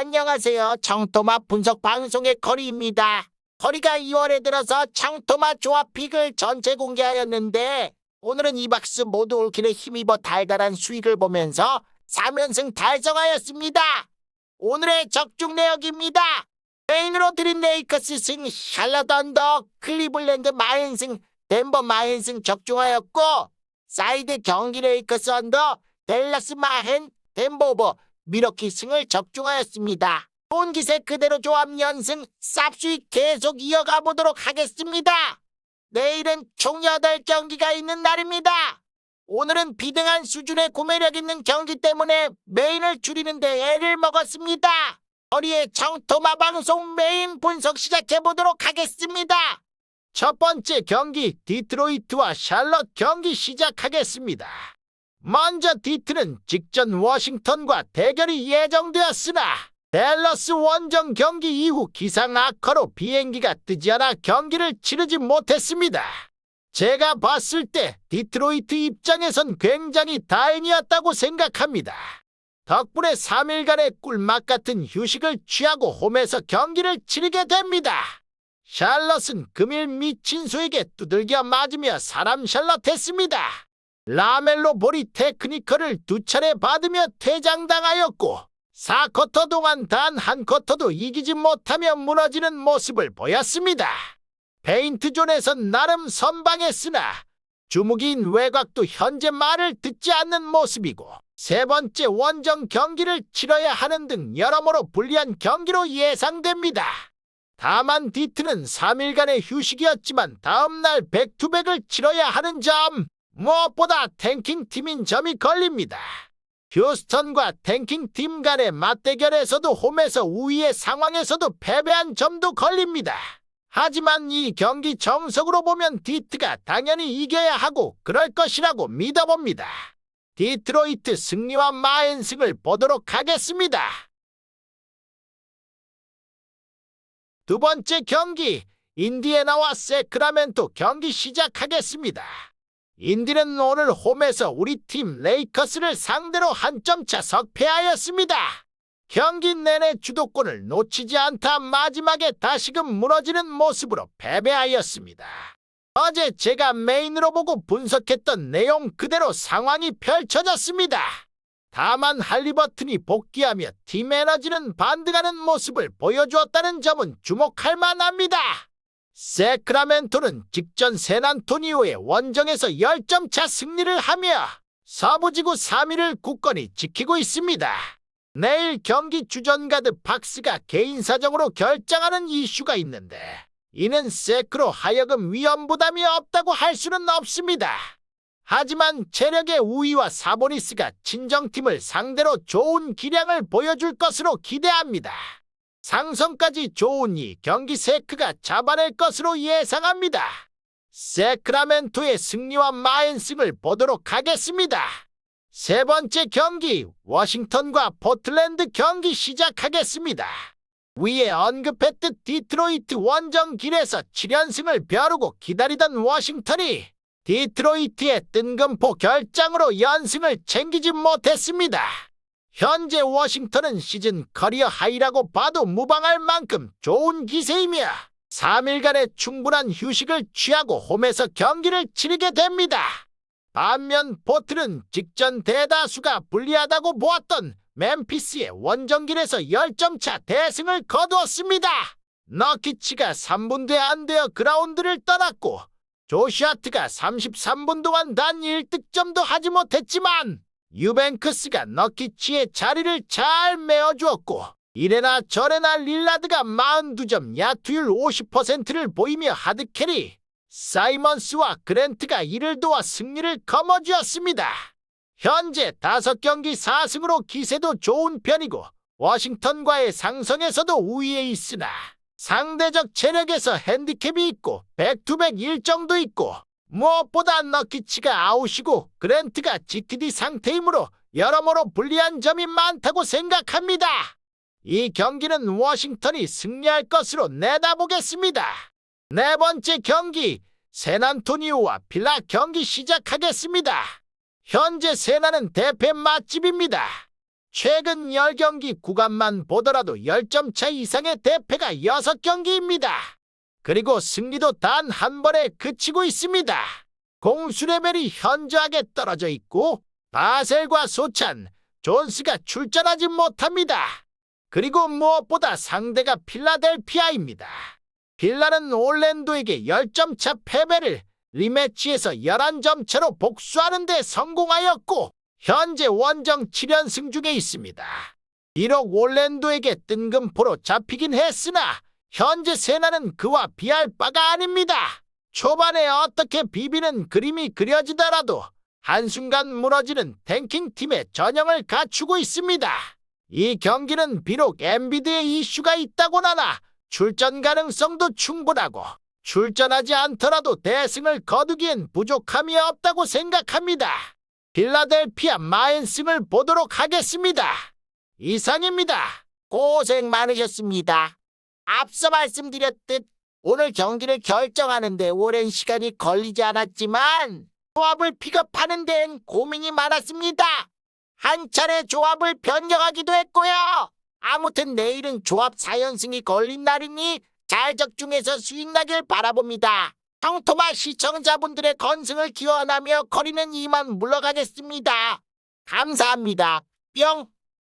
안녕하세요. 청토마 분석 방송의 커리입니다. 커리가 2월에 들어서 청토마 조합 픽을 전체 공개하였는데 오늘은 이 박스 모두 옳기를 힘입어 달달한 수익을 보면서 3연승 달성하였습니다. 오늘의 적중 내역입니다. 메인으로 드린 레이커스 승, 샬럿 언더, 클리블랜드 마인승, 덴버 마인승 적중하였고 사이드 경기 레이커스 언더, 델라스 마헨, 덴버 오버, 미러키 승을 적중하였습니다. 좋은 기세 그대로 조합 연승 쌉수익 계속 이어가 보도록 하겠습니다. 내일은 총 8경기가 있는 날입니다. 오늘은 비등한 수준의 구매력 있는 경기 때문에 메인을 줄이는데 애를 먹었습니다. 허리의 청토마 방송 메인 분석 시작해 보도록 하겠습니다. 첫 번째 경기 디트로이트와 샬럿 경기 시작하겠습니다. 먼저 디트는 직전 워싱턴과 대결이 예정되었으나 댈러스 원정 경기 이후 기상 악화로 비행기가 뜨지 않아 경기를 치르지 못했습니다. 제가 봤을 때 디트로이트 입장에선 굉장히 다행이었다고 생각합니다. 덕분에 3일간의 꿀맛 같은 휴식을 취하고 홈에서 경기를 치르게 됩니다. 샬럿은 금일 미친 수에게 두들겨 맞으며 사람 샬럿했습니다. 라멜로 볼이 테크니컬을 두 차례 받으며 퇴장당하였고 4쿼터 동안 단 한 쿼터도 이기지 못하며 무너지는 모습을 보였습니다. 페인트존에선 나름 선방했으나 주무기인 외곽도 현재 말을 듣지 않는 모습이고 세 번째 원정 경기를 치러야 하는 등 여러모로 불리한 경기로 예상됩니다. 다만 디트는 3일간의 휴식이었지만 다음날 백투백을 치러야 하는 점 무엇보다 탱킹 팀인 점이 걸립니다. 휴스턴과 탱킹 팀 간의 맞대결에서도 홈에서 우위의 상황에서도 패배한 점도 걸립니다. 하지만 이 경기 정석으로 보면 디트가 당연히 이겨야 하고 그럴 것이라고 믿어봅니다. 디트로이트 승리와 마엔승을 보도록 하겠습니다. 두 번째 경기 인디애나와 세크라멘토 경기 시작하겠습니다. 인디는 오늘 홈에서 우리 팀 레이커스를 상대로 한 점 차 석패하였습니다. 경기 내내 주도권을 놓치지 않다 마지막에 다시금 무너지는 모습으로 패배하였습니다. 어제 제가 메인으로 보고 분석했던 내용 그대로 상황이 펼쳐졌습니다. 다만 할리버튼이 복귀하며 팀 에너지는 반등하는 모습을 보여주었다는 점은 주목할 만합니다. 세크라멘토는 직전 세난토니오의 원정에서 10점 차 승리를 하며 서부지구 3위를 굳건히 지키고 있습니다. 내일 경기 주전가드 박스가 개인 사정으로 결정하는 이슈가 있는데 이는 세크로 하여금 위험 부담이 없다고 할 수는 없습니다. 하지만 체력의 우위와 사보니스가 친정팀을 상대로 좋은 기량을 보여줄 것으로 기대합니다. 상성까지 좋으니 경기 세크가 잡아낼 것으로 예상합니다. 세크라멘토의 승리와 마엔승을 보도록 하겠습니다. 세 번째 경기 워싱턴과 포틀랜드 경기 시작하겠습니다. 위에 언급했듯 디트로이트 원정 길에서 7연승을 벼르고 기다리던 워싱턴이 디트로이트의 뜬금포 결장으로 연승을 챙기지 못했습니다. 현재 워싱턴은 시즌 커리어 하이라고 봐도 무방할 만큼 좋은 기세이며 3일간의 충분한 휴식을 취하고 홈에서 경기를 치르게 됩니다. 반면 포트는 직전 대다수가 불리하다고 보았던 멤피스의 원정길에서 10점 차 대승을 거두었습니다. 너키치가 3분대 안 되어 그라운드를 떠났고 조시아트가 33분 동안 단 1득점도 하지 못했지만 유벤크스가 너키치의 자리를 잘 메어주었고 이래나 저래나 릴라드가 42점 야투율 50%를 보이며 하드캐리 사이먼스와 그랜트가 이를 도와 승리를 거머쥐었습니다. 현재 5경기 4승으로 기세도 좋은 편이고 워싱턴과의 상성에서도 우위에 있으나 상대적 체력에서 핸디캡이 있고 백투백 일정도 있고 무엇보다 너키치가 아웃이고 그랜트가 GTD 상태이므로 여러모로 불리한 점이 많다고 생각합니다. 이 경기는 워싱턴이 승리할 것으로 내다보겠습니다. 네 번째 경기 세난토니오와 필라 경기 시작하겠습니다. 현재 세나는 대패 맛집입니다. 최근 10경기 구간만 보더라도 10점 차 이상의 대패가 6경기입니다. 그리고 승리도 단 한 번에 그치고 있습니다. 공수 레벨이 현저하게 떨어져 있고 바셀과 소찬, 존스가 출전하지 못합니다. 그리고 무엇보다 상대가 필라델피아입니다. 빌라는 올랜도에게 10점 차 패배를 리매치에서 11점 차로 복수하는 데 성공하였고 현재 원정 7연승 중에 있습니다. 비록 올랜도에게 뜬금포로 잡히긴 했으나 현재 세나는 그와 비할 바가 아닙니다. 초반에 어떻게 비비는 그림이 그려지더라도 한순간 무너지는 탱킹 팀의 전형을 갖추고 있습니다. 이 경기는 비록 엔비드의 이슈가 있다고 나나 출전 가능성도 충분하고 출전하지 않더라도 대승을 거두기엔 부족함이 없다고 생각합니다. 필라델피아 마인승을 보도록 하겠습니다. 이상입니다. 고생 많으셨습니다. 앞서 말씀드렸듯 오늘 경기를 결정하는데 오랜 시간이 걸리지 않았지만 조합을 픽업하는 데엔 고민이 많았습니다. 한 차례 조합을 변경하기도 했고요. 아무튼 내일은 조합 4연승이 걸린 날이니 잘 적중해서 수익 나길 바라봅니다. 청토마 시청자분들의 건승을 기원하며 거리는 이만 물러가겠습니다. 감사합니다. 뿅!